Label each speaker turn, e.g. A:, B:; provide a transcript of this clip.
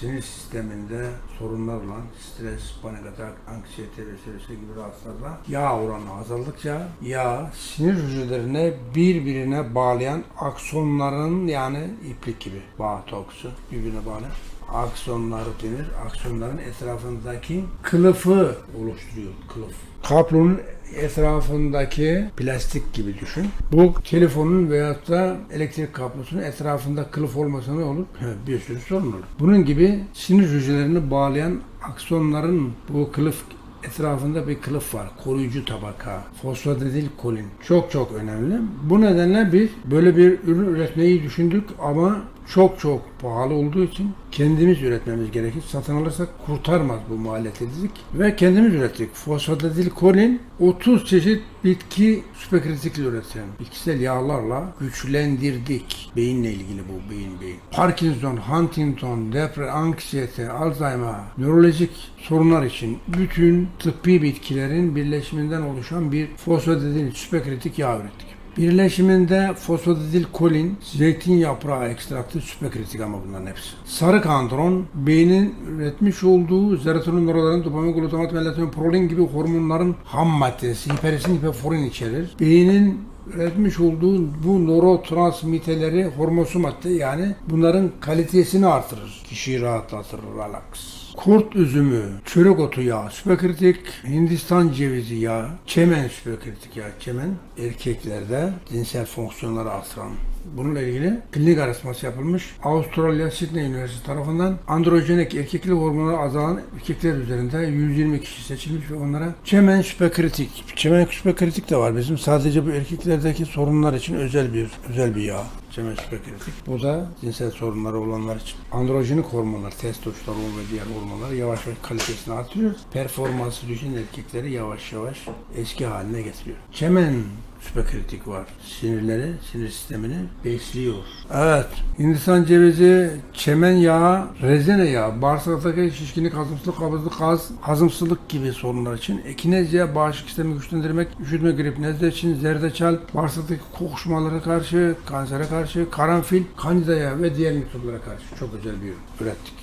A: sinir sisteminde sorunlar olan stres, panik atak, anksiyete vesaire gibi rahatsızlıklarla yağ oranı azaldıkça yağ sinir hücrelerine birbirine bağlayan aksonların yani iplik gibi bağ toksu birbirine bağlayan aksonları denir. Aksonların etrafındaki kılıfı oluşturuyor. Kılıf. Kaplonun etrafındaki plastik gibi düşün. Bu telefonun veyahut da elektrik kablosunun etrafında kılıf olmasa ne olur? Bir sürü sorun olur. Bunun gibi sinir hücrelerini bağlayan aksonların bu kılıf etrafında bir kılıf var. Koruyucu tabaka. Fosfatidilkolin. Çok çok önemli. Bu nedenle biz böyle bir ürün üretmeyi düşündük ama çok çok pahalı olduğu için kendimiz üretmemiz gerekir. Satın alırsak kurtarmaz bu maliyeti dedik. Ve kendimiz ürettik. Fosfatidilkolin 30 çeşit bitki süperkritikle üretilen bitkisel yağlarla güçlendirdik. Beyinle ilgili bu beyin beyin. Parkinson, Huntington, depre, anksiyete, Alzheimer, nörolojik sorunlar için bütün tıbbi bitkilerin birleşiminden oluşan bir fosfatidil süperkritik yağ ürettik. Birleşiminde fosfatidilkolin, zeytin yaprağı ekstraktı süperkritik ama bunların hepsi. Sarı kantron, beynin üretmiş olduğu serotonin, noradrenalin, dopamin, glutamat, melatonin, prolin gibi hormonların ham maddesi, hiperisin, hiperforin içerir. Beynin üretmiş olduğu bu nörotransmitterleri hormonsu madde yani bunların kalitesini artırır. Kişiyi rahatlatır, relax. Kurt üzümü, çörek otu yağı, süperkritik, Hindistan cevizi yağı, çemen süperkritik yağı, çemen erkeklerde cinsel fonksiyonları artıran. Bununla ilgili klinik araştırması yapılmış. Avustralya Sydney Üniversitesi tarafından androjenik erkeklik hormonları azalan erkekler üzerinde 120 kişi seçilmiş ve onlara çemen süperkritik. Çemen süperkritik de var bizim. Sadece bu erkeklerdeki sorunlar için özel bir özel bir yağ. Çemen süperkritik. Bu da cinsel sorunları olanlar için. Androjenik hormonlar, testosteron ve diğer hormonlar yavaş yavaş kalitesini artırıyor. Performansı düşen erkekleri yavaş yavaş eski haline getiriyor. Çemen süperkritik var. Sinirleri, sinir sistemini besliyor. Evet. Hindistan cevizi, çemen yağı, rezene yağı, bağırsaktaki şişkinlik, hazımsızlık, kabızlık, gaz, hazımsızlık gibi sorunlar için. Ekinezya, bağışıklık sistemini güçlendirmek, üşütme, grip, nezle için, zerdeçal, bağırsaktaki kokuşmalara karşı, kansere karşı, karanfil, kandidaya ve diğer mikroplara karşı çok özel bir ürün ürettik.